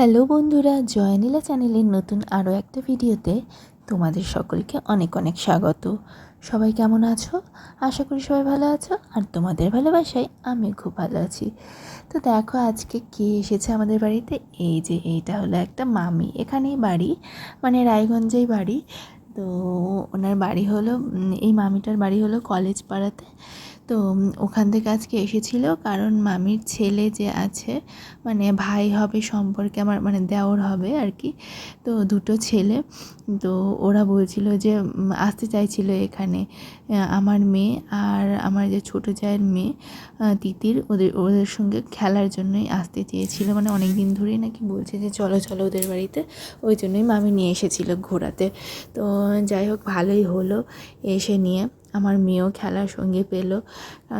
Hello বন্ধুরা, জয়নীলা চ্যানেলের নতুন আরও একটা ভিডিওতে তোমাদের সকলকে অনেক অনেক স্বাগত। সবাই কেমন আছো? আশা করি সবাই ভালো আছো, আর তোমাদের ভালোবাসায় আমি খুব ভালো আছি। তো দেখো আজকে কে এসেছে আমাদের বাড়িতে? এই যে এইটা হলো একটা মামি, এখানেই বাড়ি মানে রায়গঞ্জেই বাড়ি। তো ওনার বাড়ি হলো এই মামিটার বাড়ি হলো কলেজ পাড়াতে তো ওখান থেকে আজকে এসেছিল কারণ মামির ছেলে যে আছে মানে ভাই হবে সম্পর্কে আমার মানে দেওর হবে আর কি, তো দুটো ছেলে। তো ওরা বলছিল যে আসতে চাইছিল এখানে আমার মেয়ে আর আমার যে ছোটো জায়ের মেয়ে তিতির, ওদের ওদের সঙ্গে খেলার জন্যই আসতে চেয়েছিল। মানে অনেক দিন ধরেই নাকি বলছে যে, চলো চলো ওদের বাড়িতে। ওই জন্যই মামি নিয়ে এসেছিল ঘোরাতে। তো যাই হোক, ভালোই হলো এসে নিয়ে। আমার মেয়েও খেলার সঙ্গে পেল।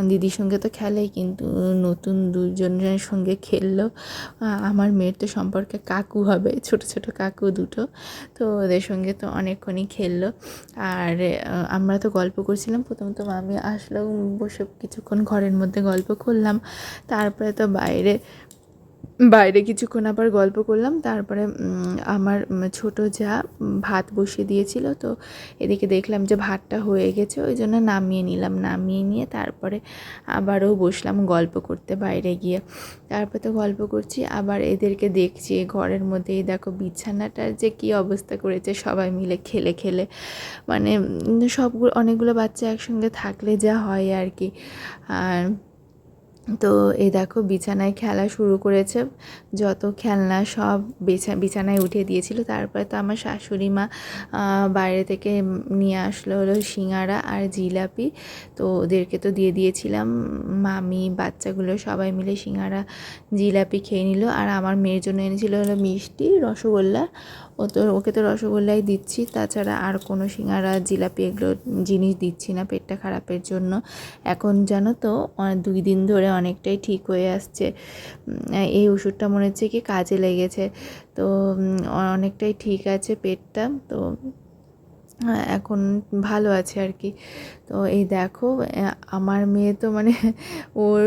দিদির সঙ্গে তো খেলেই, কিন্তু নতুন দুজনের সঙ্গে খেললো। আমার মেয়ের তো সম্পর্কে কাকু হবে, ছোট ছোট কাকু দুটো। তো ওদের সঙ্গে তো অনেকক্ষণই খেললো। আর আমরা তো গল্প করছিলাম প্রথম তো মামি আসলো বসে কিছুক্ষণ ঘরের মধ্যে গল্প করলাম। তারপরে তো বাইরে বাইরে কিছুক্ষণ আবার গল্প করলাম। তারপরে আমার ছোটো যা ভাত বসিয়ে দিয়েছিল। তো এদিকে দেখলাম যে ভাতটা হয়ে গেছে, ওই জন্য নামিয়ে নিলাম। নামিয়ে নিয়ে তারপরে আবারও বসলাম গল্প করতে বাইরে গিয়ে। তারপরে তো গল্প করছি, আবার এদেরকে দেখছি ঘরের মধ্যেই দেখো বিছানাটার যে কী অবস্থা করেছে, সবাই মিলে খেলে খেলে। মানে সবগুলো, অনেকগুলো বাচ্চা একসঙ্গে থাকলে যা হয় আর কি। আর তো এ দেখো বিছানায় খেলা শুরু করেছে। যত খেলনা সব বিছা, বিছানায় উঠিয়ে দিয়েছিল। তারপরে তো আমার শাশুড়ি মা বাইরে থেকে নিয়ে আসলো হলো সিঙ্গারা আর জিলাপি। তো ওদেরকে তো দিয়ে দিয়েছিলাম। মামি, বাচ্চাগুলো সবাই মিলে সিঙ্গারা, জিলাপি খেয়ে নিল। আর আমার মেয়ের জন্য এনেছিল হলো মিষ্টি, রসগোল্লা ও তো ওকে তো রসগোল্লাই দিচ্ছি। তাছাড়া আর কোনো সিঙ্গারা জিলাপি এগুলো জিনিস দিচ্ছি না পেটটা খারাপের জন্য। এখন জানো তো দুই দিন ধরে অনেকটাই ঠিক হয়ে আসছে। এই ওষুধটা মনে হচ্ছে কি কাজে লেগেছে। তো অনেকটাই ঠিক আছে পেটটা। তো হ্যাঁ, এখন ভালো আছে আর কি। তো এই দেখো আমার মেয়ে তো মানে ওর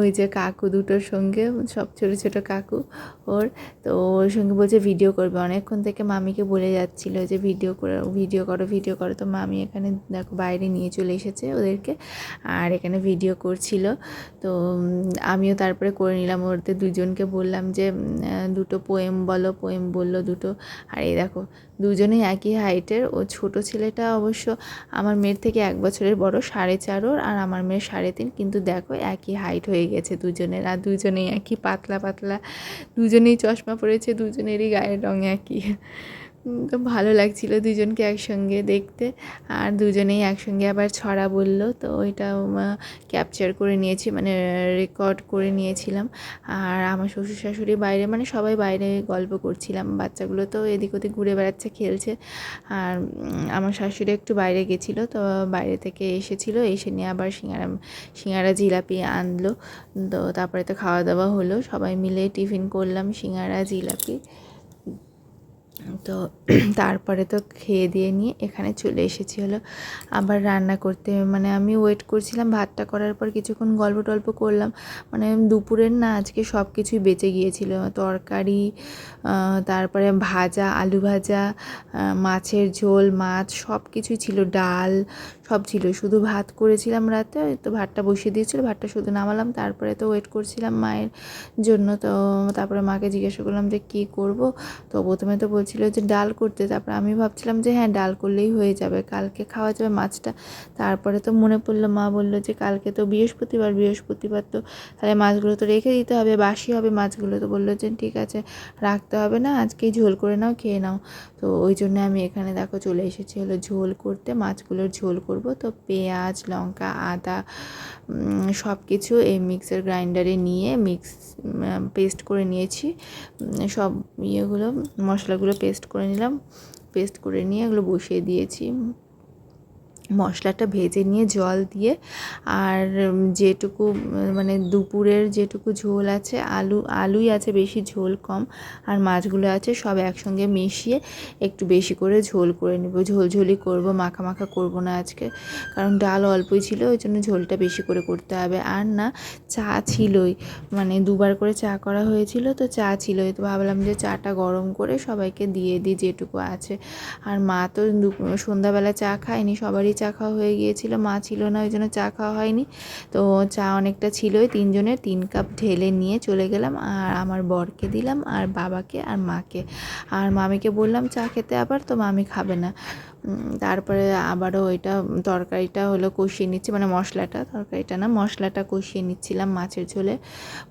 ওই যে কাকু দুটোর সঙ্গে, সব ছোটো ছোটো কাকু ওর, তো ওর সঙ্গে বলছে ভিডিও করবে। অনেকক্ষণ থেকে মামিকে বলে যাচ্ছিল যে ভিডিও করে ভিডিও করো ভিডিও করো। তো মামি এখানে দেখো বাইরে নিয়ে চলে এসেছে ওদেরকে আর এখানে ভিডিও করছিল। তো আমিও তারপরে করে নিলাম। ওদের দুজনকে বললাম যে দুটো পোয়েম বলো পোয়েম বলল দুটো। আর এই দেখো, দুজনেই একই হাইটের ও ছোট ছেলেটা অবশ্য আমার মেয়ের থেকে এক বছরের বড় সাড়ে চার ওর আর আমার মেয়ের সাড়ে তিন। কিন্তু দেখো একই হাইট হয়ে গেছে দুজনের আর দুজনেই একই পাতলা পাতলা। দুজনেই চশমা পরেছে, দুজনেরই গায়ের রঙ একই। ভালো লাগছিল দুজনকে একসঙ্গে দেখতে। আর দুজনেই একসঙ্গে আবার ছড়া বলল। তো ওইটা ক্যাপচার করে নিয়েছি মানে রেকর্ড করে নিয়েছিলাম। আর আমার শ্বশুর শাশুড়ি বাইরে মানে সবাই বাইরে গল্প করছিলাম। বাচ্চাগুলো তো এদিক ওদিক ঘুরে বেড়াচ্ছে, খেলছে। আর আমার শাশুড়ি একটু বাইরে গেছিল, তো বাইরে থেকে এসেছিল। এসে নিয়ে আবার সিঙ্গারা সিঙ্গারা জিলাপি আনলো। তো তারপরে তো খাওয়া দাওয়া হলো। সবাই মিলে টিফিন করলাম সিঙ্গারা, জিলাপি। তো তারপরে তো খেয়ে দিয়ে নিয়ে এখানে চলে এসেছি হলো। আবার রান্না করতে মানে আমি ওয়েট করছিলাম ভাতটা করার পর কিছুক্ষণ গল্প টল্প করলাম। মানে দুপুরের না আজকে সব কিছুই বেঁচে গিয়েছিল। তরকারি তারপরে ভাজা, আলু ভাজা মাছের ঝোল, মাছ সব কিছুই ছিল। ডাল সব ছিল। শুধু ভাত করেছিলাম রাতে তো ভাতটা বসিয়ে দিয়েছিল, ভাতটা শুধু নামালাম, তারপরে তো ওয়েট করছিলাম মায়ের জন্য। তো তারপরে মাকে জিজ্ঞাসা করলাম যে কী করব? তো প্রথমে তো বলছিল যে ডাল করতে। তারপরে আমি ভাবছিলাম যে হ্যাঁ ডাল করলেই হয়ে যাবে, কালকে খাওয়া যাবে মাছটা। তারপরে তো মনে পড়ল, মা বলল যে কালকে তো বৃহস্পতিবার বৃহস্পতিবার তো তাহলে মাছগুলো তো রেখে দিতে হবে, বাসি হবে মাছগুলো। তো বলল যে ঠিক আছে, রাখতে হবে না, আজকেই ঝোল করে নাও, খেয়ে নাও। তো ওই জন্য আমি এখানে দেখো চলে এসেছি, হলো ঝোল করতে, মাছগুলোর ঝোল করব। তো পেঁয়াজ, লঙ্কা, আদা সব কিছু এই মিক্সার গ্রাইন্ডারে নিয়ে মিক্স পেস্ট করে নিয়েছি। সব ইয়েগুলো, মশলাগুলো পেস্ট করে নিলাম। পেস্ট করে নিয়ে এগুলো বসিয়ে দিয়েছি। মশলাটা ভেজে নিয়ে জল দিয়ে আর যেটুকু মানে দুপুরের যেটুকু ঝোল আছে, আলু, আলুই আছে বেশি, ঝোল কম, আর মাছগুলো আছে সব একসঙ্গে মিশিয়ে একটু বেশি করে ঝোল করে নেব। ঝোলঝোলি করব, মাখা মাখা করব না আজকে, কারণ ডাল অল্পই ছিল, ওই জন্য ঝোলটা বেশি করে করতে হবে। আর না, চা ছিলই মানে দুবার করে চা করা হয়েছিল, তো চা ছিলই, তো ভাবলাম যে চাটা গরম করে সবাইকে দিয়ে দিই যেটুকু আছে। আর মা তো সন্ধ্যাবেলা চা খায়নি, সবারই চা খাওয়া হয়ে গিয়েছিল, মা ছিল না, ওই জন্য চা খাওয়া হয়নি। তো চা অনেকটা ছিলই, তিনজনের তিন কাপ ঢেলে নিয়ে চলে গেলাম আর আমার বরকে দিলাম আর বাবাকে আর মাকে। আর মামিকে বললাম, চা খেতে আবার? তো মামি খাবে না। তারপরে আবারও ওইটা, তরকারিটা হলো কষিয়ে নিচ্ছি মানে মশলাটা, তরকারিটা না, মশলাটা কষিয়ে নিচ্ছিলাম মাছের ঝোলে।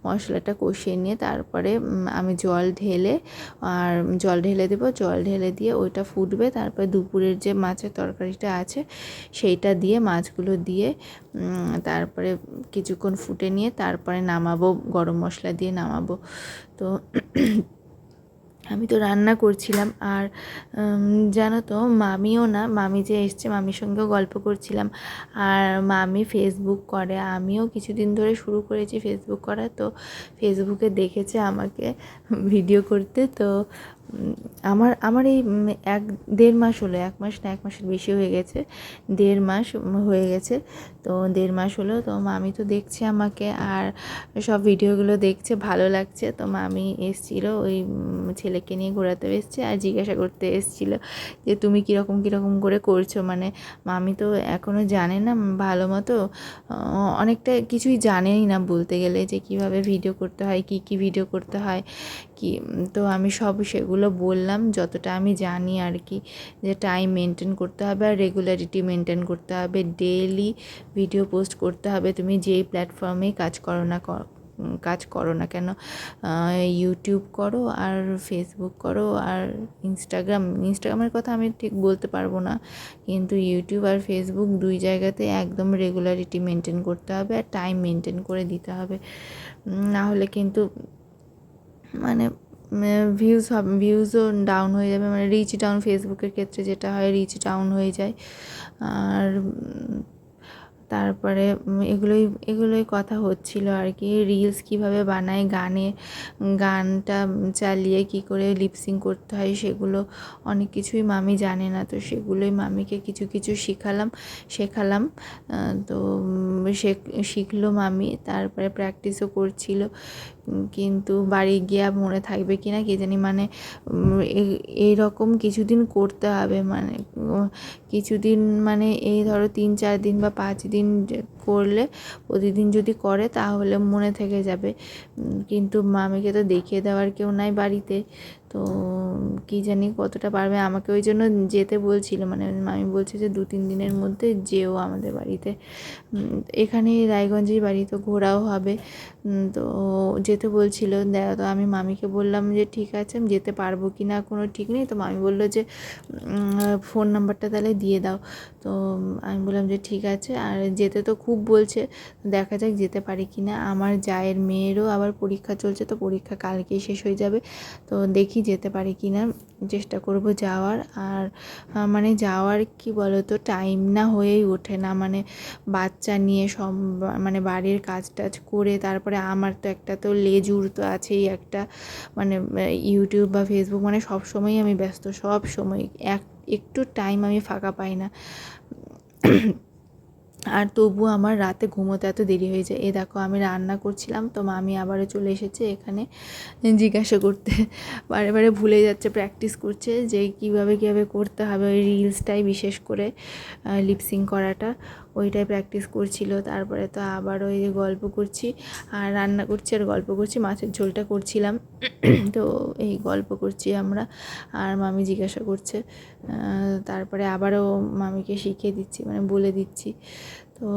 মশলাটা কষিয়ে নিয়ে তারপরে আমি জল ঢেলে, আর জল ঢেলে দেবো, জল ঢেলে দিয়ে ওইটা ফুটবে, তারপরে দুপুরের যে মাছের তরকারিটা আছে, সেইটা দিয়ে, মাছগুলো দিয়ে তারপরে কিছুক্ষণ ফুটে নিয়ে তারপরে নামাবো, গরম মশলা দিয়ে নামাবো। তো আমি তো রান্না করছিলাম আর জানো তো মামিও না, মামি যে এসছে মামির সঙ্গেও গল্প করছিলাম। আর মামি ফেসবুক করে, আমিও কিছুদিন ধরে শুরু করেছি ফেসবুক করা, তো ফেসবুকে দেখেছে আমাকে ভিডিও করতে, তো আমার আমার এই এক, দেড় মাস হলো, এক মাস না, এক মাসের বেশি হয়ে গেছে, দেড় মাস হয়ে গেছে, তো দেড় মাস হলো, তো মামি তো দেখছে আমাকে আর সব ভিডিওগুলো দেখছে, ভালো লাগছে, তো মামি এসছিল, ওই ছেলেকে নিয়ে ঘোরাতে এসছে আর জিজ্ঞাসা করতে এসছিল যে তুমি কীরকম কীরকম করে করছ মানে মামি তো এখনও জানে না, ভালো মতো অনেকটা কিছুই জানেই না বলতে গেলে যে কীভাবে ভিডিও করতে হয়, কি কি ভিডিও করতে হয় কি তো আমি সব সেগুলো বললাম, যতটা আমি জানি আর কি যে টাইম মেনটেন করতে হবে আর রেগুলারিটি মেনটেন করতে হবে। ডেলি ভিডিও পোস্ট করতে হবে। তুমি যেই প্ল্যাটফর্মেই কাজ করো না কাজ করো না কেন ইউটিউব করো আর ফেসবুক করো আর ইনস্টাগ্রাম ইনস্টাগ্রামের কথা আমি ঠিক বলতে পারব না, কিন্তু ইউটিউব আর ফেসবুক দুই জায়গাতে একদম রেগুলারিটি মেনটেন করতে হবে আর টাইম মেনটেন করে দিতে হবে। না হলে কিন্তু মানে ভিউজ ভিউজও ডাউন হয়ে যাবে। মানে রিচ ডাউন ফেসবুকের ক্ষেত্রে যেটা হয় রিচ ডাউন হয়ে যায়। আর, তারপরে এগুলোই এগুলোই কথা হচ্ছিল আর কি। রিলস কীভাবে বানায়, গানে, গানটা চালিয়ে কি করে লিপসিং করতে হয়, সেগুলো অনেক কিছুই মামি জানে না। তো সেগুলোই মামিকে কিছু কিছু শিখালাম, শেখালাম। তো শিখলো মামি। তারপরে প্র্যাকটিসও করছিল। কিন্তু বাড়ি গিয়ে মনে থাকবে কি না কে জানি মানে এইরকম কিছুদিন করতে হবে মানে কিছুদিন মানে এই ধরো তিন চার দিন বা পাঁচ দিন করলে প্রতিদিন যদি করে তাহলে মনে থেকে যাবে। কিন্তু মামিকে তো দেখিয়ে দেওয়ার কেউ নাই বাড়িতে, তো কী জানি কতটা পারবে। আমাকে ওই জন্য যেতে বলছিল মানে মামি বলছে যে দু তিন দিনের মধ্যে যেও আমাদের বাড়িতে। এখানে রায়গঞ্জের বাড়ি তো ঘোরাও হবে। তো যেতে বলছিল তো আমি মামিকে বললাম যে, ঠিক আছে, আমি যেতে পারব কি না, কোনো ঠিক নেই। তো মামি বলল যে ফোন নাম্বারটা তাহলে দিয়ে দাও। তো আমি বললাম যে, ঠিক আছে। আর যেতে তো খুব বলছে, দেখা যাক যেতে পারি কি না। আমার জায়ের মেয়েরও আবার পরীক্ষা চলছে, তো পরীক্ষা কালকেই শেষ হয়ে যাবে। তো দেখি যেতে পারি কি না, চেষ্টা করব যাওয়ার। আর মানে যাওয়ার কি বলো তো টাইম না হয়েই ওঠে না। মানে বাচ্চা নিয়ে সব মানে বাড়ির কাজ টাজ করে তারপরে আমার তো একটা তো লেজুর তো আছেই একটা মানে ইউটিউব বা ফেসবুক মানে সব সময়ই আমি ব্যস্ত, সব সময়। এক, একটু টাইম আমি ফাঁকা পাই না। আর তবুও আমার রাতে ঘুমোতে এত দেরি হয়ে যায়। এ দেখো, আমি রান্না করছিলাম, তো মামি আবারও চলে এসেছে এখানে জিজ্ঞাসা করতে। বারে বারে ভুলে যাচ্ছে প্র্যাকটিস করছে যে কীভাবে কীভাবে করতে হবে। ওই রিলসটাই বিশেষ করে লিপসিং করাটা। ওইটাই প্র্যাকটিস করছিল। তারপরে তো আবার ওই গল্প করছি, আর রান্না করছি আর গল্প করছি, মাছের ঝোলটা করছিলাম। তো এই গল্প করছি আমরা, আর মামি জিজ্ঞাসা করছে তারপরে আবারও মামিকে শিখিয়ে দিচ্ছি মানে বলে দিচ্ছি। তো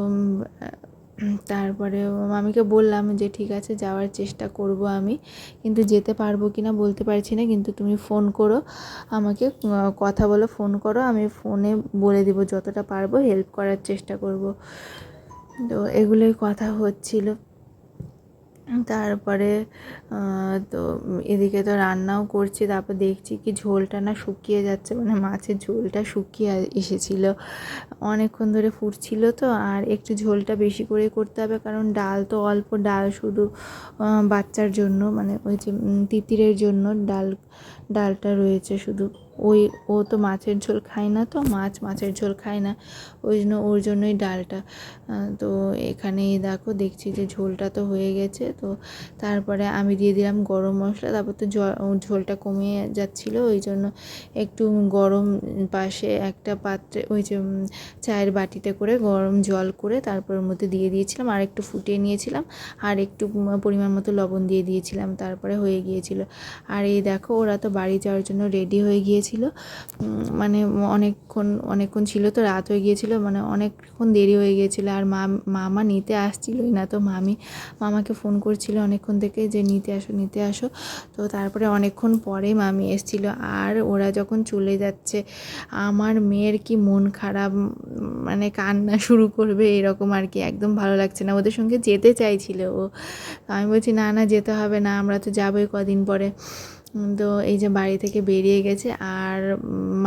তারপরে মামিকে বললাম যে, ঠিক আছে, যাওয়ার চেষ্টা করব আমি। কিন্তু যেতে পারব কি না বলতে পারছি না। কিন্তু তুমি ফোন করো, আমাকে কথা বলো ফোন করো। আমি ফোনে বলে দেবো যতটা পারব হেল্প করার চেষ্টা করব। তো এগুলোই কথা হচ্ছিল। তারপরে তো এদিকে তো রান্নাও করছি, তারপর দেখছি কি ঝোলটা না শুকিয়ে যাচ্ছে মানে মাছের ঝোলটা শুকিয়ে এসেছিল। অনেকক্ষণ ধরে ফুটছিল তো, আর একটু ঝোলটা বেশি করে করতে হবে, কারণ ডাল তো অল্প, ডাল শুধু বাচ্চার জন্য মানে ওই যে তিতিরের জন্য ডাল ডালটা রয়েছে শুধু। ওই, ও তো মাছের ঝোল খায় না তো, মাছ মাছের ঝোল খায় না। ওই জন্য ওর জন্যই ডালটা। তো এখানে দেখো, দেখছি যে ঝোলটা তো হয়ে গেছে। তো তারপরে আমি দিয়ে দিলাম গরম মশলা। তারপর তো ঝোলটা কমে যাচ্ছিল। ওই জন্য একটু গরম পাশে একটা পাত্রে, ওই যে চায়ের বাটিতে করে গরম জল করে তারপর মধ্যে দিয়ে দিয়েছিলাম। আর একটু ফুটিয়ে নিয়েছিলাম। আর একটু পরিমাণ মতো লবণ দিয়ে দিয়েছিলাম। তারপরে হয়ে গিয়েছিল। আর এই দেখো, ওরা তো বাড়ি যাওয়ার জন্য রেডি হয়ে গিয়েছিল। মানে অনেকক্ষণ অনেকক্ষণ ছিল তো, রাত হয়ে গিয়েছিল মানে অনেকক্ষণ দেরি হয়ে গিয়েছিল। আর মা, মামা নিতে আসছিলই না তো, মামি, মামাকে ফোন করছিল অনেকক্ষণ থেকে যে, নিতে আসো নিতে আসো। তো তারপরে অনেকক্ষণ পরে মামি এসছিল। আর ওরা যখন চলে যাচ্ছে, আমার মেয়ের কি মন খারাপ মানে কান্না শুরু করবে এরকম আর কি, একদম ভালো লাগছে না। ওদের সঙ্গে যেতে চাইছিল ও। আমি বলছি, না না, যেতে হবে না, আমরা তো যাবোই কদিন পরে। তো এই যে বাড়ি থেকে বেরিয়ে গেছে আর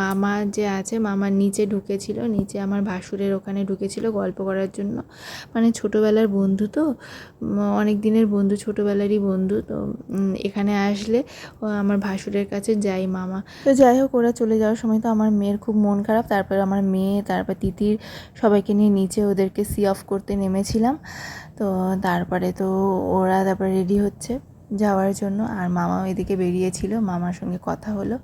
মামা যে আছে, মামা নিচে ঢুকেছিল, নিচে আমার ভাসুরের ওখানে ঢুকেছিল গল্প করার জন্য। মানে ছোটোবেলার বন্ধু তো অনেক দিনের বন্ধু, ছোটোবেলারই বন্ধু, তো এখানে আসলে ও আমার ভাসুরের কাছে যাই মামা। তো যাই হোক, ওরা চলে যাওয়ার সময় তো আমার মেয়ের খুব মন খারাপ, তারপর আমার মেয়ে, তারপর তিতির সবাইকে নিয়ে নিচে ওদেরকে সি অফ করতে নেমেছিলাম। তো তারপরে তো ওরা তারপরে রেডি হচ্ছে। যাওয়ার জন্য। আর মামাও এদিকে বেরিয়েছিল, মামার সঙ্গে কথা হলো।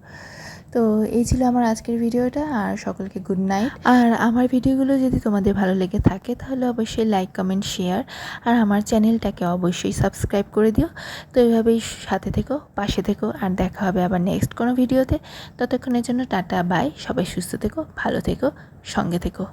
তো এই ছিল আমার আজকের ভিডিওটা, আর সকলকে গুড নাইট আর আমার ভিডিওগুলো যদি তোমাদের ভালো লেগে থাকে, তাহলে অবশ্যই লাইক কমেন্ট শেয়ার আর আমার চ্যানেলটাকে অবশ্যই সাবস্ক্রাইব করে দিও। তো এইভাবেই সাথে থেকো, পাশে থেকো, আর দেখা হবে আবার নেক্সট কোনো ভিডিওতে। ততক্ষণের জন্য টাটা বাই সবাই সুস্থ থেকো, ভালো থেকো, সঙ্গে থেকো।